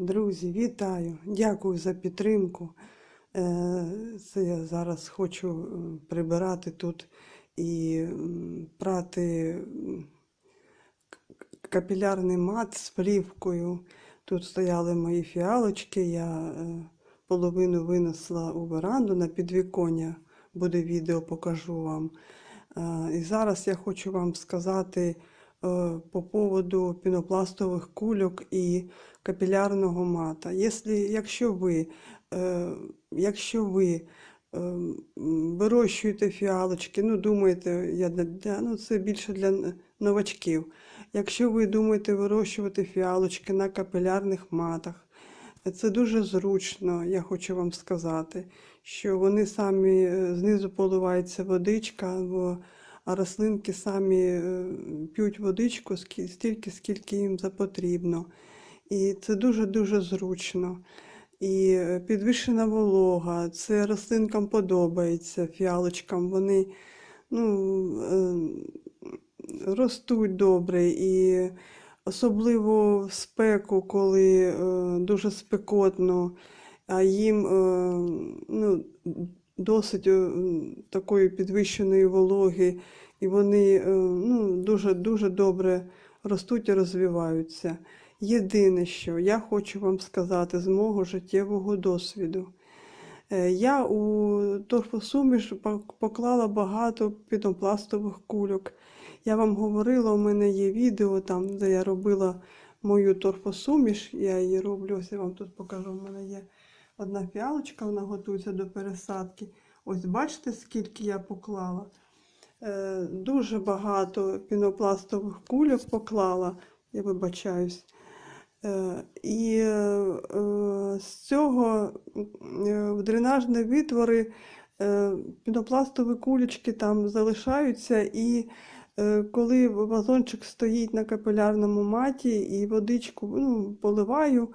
Друзі, вітаю! Дякую за підтримку. Е, Це я зараз хочу прибирати тут і прати капілярний мат з плівкою. Тут стояли мої фіалочки, я е, половину винесла у веранду на підвіконня. Буде відео, покажу вам. Е, І зараз я хочу вам сказати по поводу пінопластових кульок і капілярного мата. Якщо, ви, е, якщо ви е, вирощуєте фіалочки, ну думаєте, я для, ну, це більше для новачків. Якщо ви думаєте вирощувати фіалочки на капілярних матах, це дуже зручно, я хочу вам сказати, що вони самі е, знизу поливається водичка, бо- а рослинки самі е, п'ють водичку стільки, скільки їм запотрібно. І це дуже-дуже зручно. І е, підвищена волога, це рослинкам подобається, фіалочкам. Вони ну, е, ростуть добре. І особливо в спеку, коли дуже спекотно, а їм ну, досить е, такої підвищеної вологи, і вони е, ну, дуже, дуже добре ростуть і розвиваються. Єдине, що я хочу вам сказати з мого життєвого досвіду. Е, Я у торфосуміш поклала багато пінопластових кульок. Я вам говорила, у мене є відео там, де я робила мою торфосуміш. Я її роблю, ось я вам тут покажу. У мене є одна фіалочка, вона готується до пересадки. Ось бачите, скільки я поклала. Е, Дуже багато пінопластових кульок поклала, я вибачаюсь. Е, І е, з цього в дренажні витвори пінопластові кулечки там залишаються, і коли вазончик стоїть на капілярному маті і водичку ну, поливаю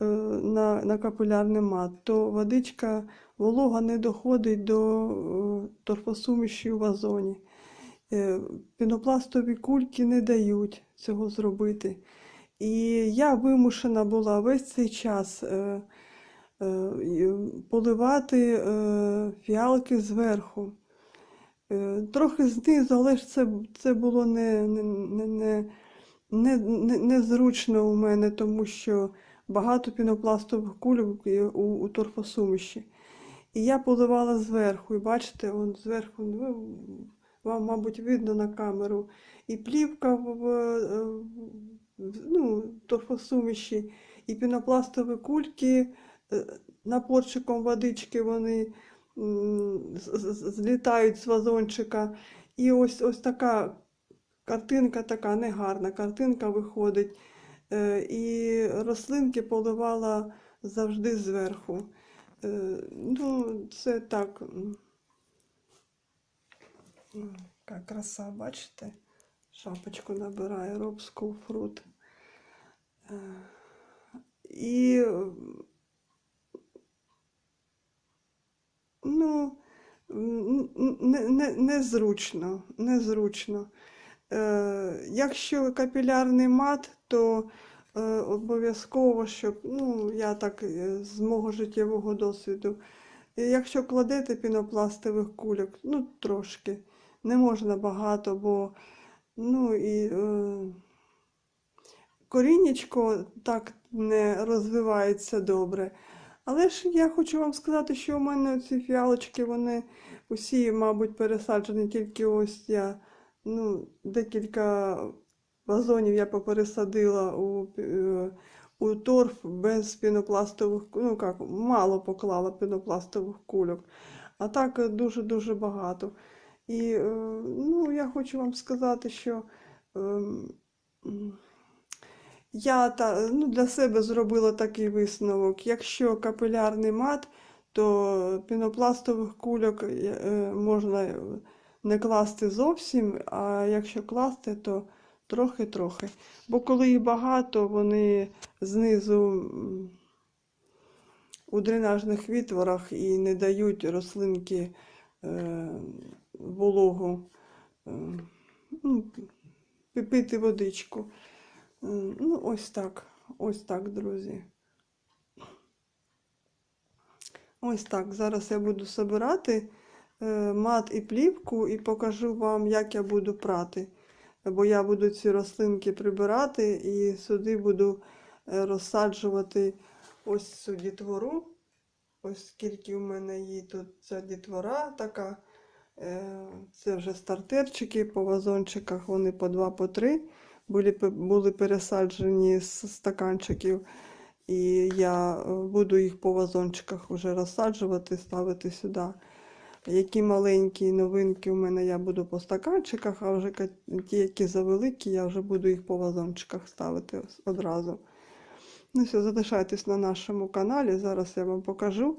на, на капілярний мат, то водичка волога не доходить до е, торфосуміші у вазоні. Е, Пінопластові кульки не дають цього зробити. І я вимушена була весь цей час е, е, поливати е, фіалки зверху. Е, трохи знизу, але ж це, це було не, не, не, не, незручно у мене, тому що багато пінопластових кульок у, у торфосуміші. І я поливала зверху, і бачите, он зверху, ну, вам, мабуть, видно на камеру. І плівка в, в, ну, торфосуміші, і пінопластові кульки е, напорчиком водички вони злітають з вазончика. І ось, ось така картинка, така негарна картинка виходить. Е, І рослинки поливала завжди зверху. Е, Ну, це так. Яка краса, бачите? Шапочку набирає Робс Fruit. Е, І ну, м, н- не, не, незручно, незручно. Якщо капілярний мат, то е, обов'язково, щоб, ну, я так е, з мого життєвого досвіду, якщо кладете пінопластових кульок, ну трошки, не можна багато, бо ну і е, коріннячко так не розвивається добре. Але ж я хочу вам сказати, що у мене ці фіалочки, вони усі, мабуть, пересаджені, тільки ось я ну, декілька вазонів я попересадила у, е, у торф без пінопластових, ну як, мало поклала пінопластових кульок, а так е, дуже-дуже багато. І е, ну, я хочу вам сказати, що ем, я та, ну, для себе зробила такий висновок. Якщо капілярний мат, то пінопластових кульок можна не класти зовсім, а якщо класти, то трохи-трохи. Бо коли їх багато, вони знизу у дренажних відтворах і не дають рослинки е, вологу е, ну, пи- пити водичку. М, Ну, ось так. Ось так, друзі. Ось так. Зараз я буду собирати е, мат і плівку і покажу вам, як я буду прати. Бо я буду ці рослинки прибирати і сюди буду е, розсаджувати ось цю дітвору. Ось скільки у мене її тут ця дітвора така. Е, Це вже стартерчики по вазончиках, вони по два, по три були, були пересаджені з стаканчиків. І я е, буду їх по вазончиках вже розсаджувати, ставити сюди. Які маленькі новинки у мене я буду по стаканчиках, а вже ті, які завеликі, я вже буду їх по вазончиках ставити одразу. Ну все, залишайтесь на нашому каналі. Зараз я вам покажу,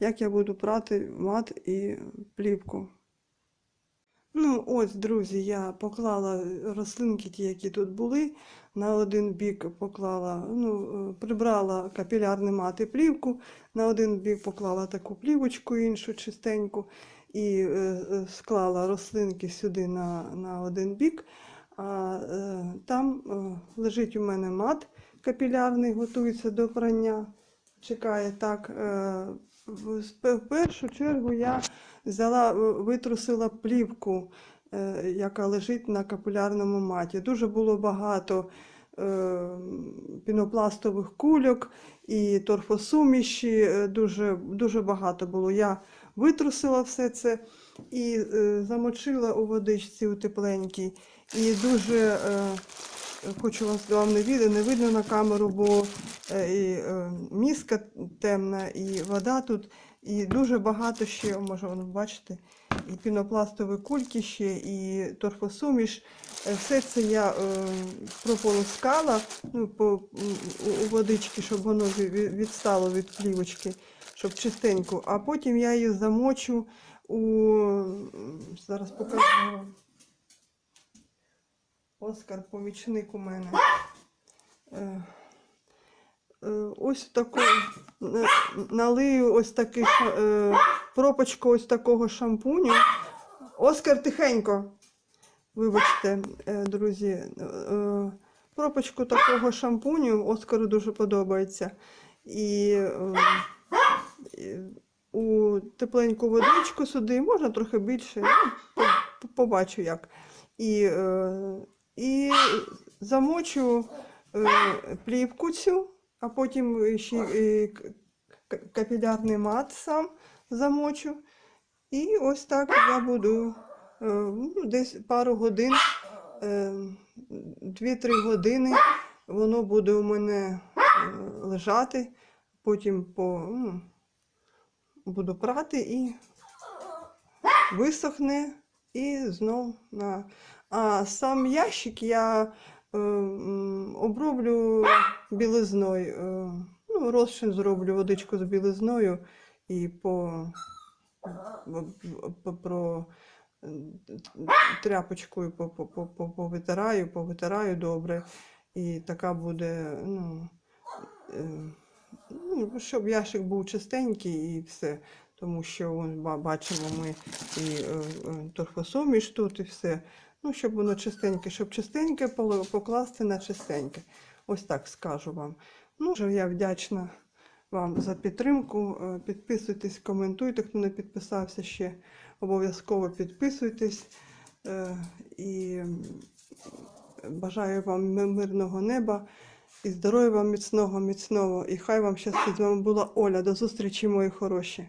як я буду прати мат і плівку. Ну, ось, друзі, я поклала рослинки, ті, які тут були. На один бік поклала, ну, е, прибрала капілярний мат і плівку, на один бік поклала таку плівочку іншу чистеньку і е, е, склала рослинки сюди на, на один бік. А е, там е, лежить у мене мат капілярний, готується до прання. Чекає так. Е, в першу чергу я взяла, е, витрусила плівку, е, яка лежить на капілярному маті. Дуже було багато е, пінопластових кульок і торфосуміші, дуже, дуже багато було. Я витрусила все це і замочила у водичці у тепленькій. І дуже хочу вас вам не видно, не видно на камеру, бо е, і, е, міска темна, і вода тут, і дуже багато ще, може воно бачите, і пінопластові кульки ще, і торфосуміш. Е, Все це я прополоскала ну, по, у, водички, щоб воно ві- ві- відстало від плівочки, щоб чистенько. А потім я її замочу у. Зараз покажу. вам. Оскар, помічник у мене. Е, е, ось таку налию ось такий е, пропочку ось такого шампуню. Оскар тихенько. Вибачте, е, друзі. Е, пропочку такого шампуню Оскару дуже подобається. І, е, у тепленьку водичку сюди, можна трохи більше, ну, побачу як. І, е, і замочу е, плівку цю, а потім ще е, капілярний мат сам замочу. І ось так я буду е, ну, десь пару годин, е, 2-3 години воно буде у мене лежати, потім по, ну, буду прати і висохне і знов на. А сам ящик я е, оброблю білизною. Е, ну, розчин зроблю водичку з білизною і по, по, про тряпочкою по, по, по, по, повитираю, повитираю добре. І така буде, ну, е, ну, щоб ящик був чистенький і все. Тому що бачимо ми і е, е, торфосуміш тут, і все. Ну, щоб воно чистеньке, щоб чистеньке покласти на чистеньке. Ось так скажу вам. Ну, я вдячна вам за підтримку. Е, Підписуйтесь, коментуйте, хто не підписався ще. Обов'язково підписуйтесь. Е, І бажаю вам мирного неба і здоров'я вам міцного, міцного. І хай вам щастить. З вами була Оля. До зустрічі, мої хороші.